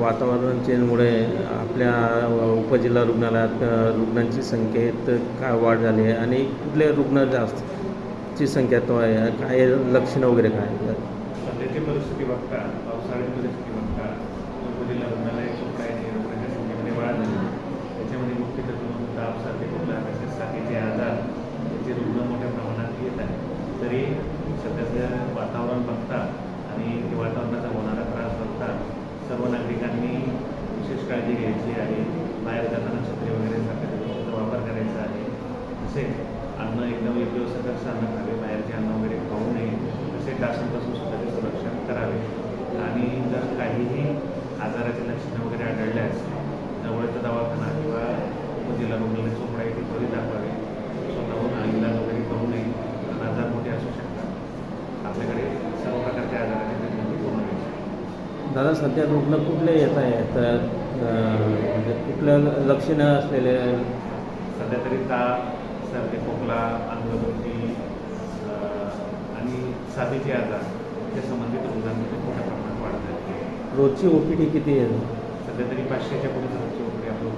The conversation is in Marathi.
वातावरण चेंजमुळे आपल्या उपजिल्हा रुग्णालयात रुग्णांची संख्येत का वाढ झाली आहे आणि कुठले रुग्ण जास्तची संख्या तो आहे? काय लक्षणं वगैरे काय सध्याची परिस्थिती बघता पावसाळ्याची परिस्थिती बघता उपजिल्हा रुग्णालय खूप काही रुग्णांच्या संख्येमध्ये वाढ झाली. त्याच्यामध्ये मुख्यतः करून तापसारखे कुठला तसेच साथीचे आजार त्याचे रुग्ण मोठ्या प्रमाणात येत आहे तरी सध्याचं वातावरण बघता आणि ते वातावरणाचा होणारा त्रास बघता सर्व नागरिकांनी विशेष काळजी घ्यायची आहे. बाहेर जाताना छत्री वगैरे सारख्या गोष्टीचा वापर करायचा आहे. तसेच अन्न एकदम एक दिवस अन्न खावे बाहेरचे अन्न वगैरे खाऊ नये. तसे डासांपासून स्वतःचे संरक्षण करावे. आणि जर काहीही आजाराचे लक्षणं वगैरे आढळल्यास जवळचा दवाखाना किंवा जिल्हा रुग्णालय चोपडा येथे त्वरित दाखवावे. स्वतःहून दादा सध्या रुग्ण कुठले येत आहेत? तर म्हणजे कुठल्या लक्षणं असलेले? सध्या तरी ताप सर्दी खोकला अंगदुखी आणि साथीचे आजार त्या संबंधित रुग्णांमध्ये मोठ्या प्रमाणात वाढ झाली आहे रोजची ओ पी डी किती आहे? सध्या तरी पाचशेच्या पुढे रोजची वगैरे आपलं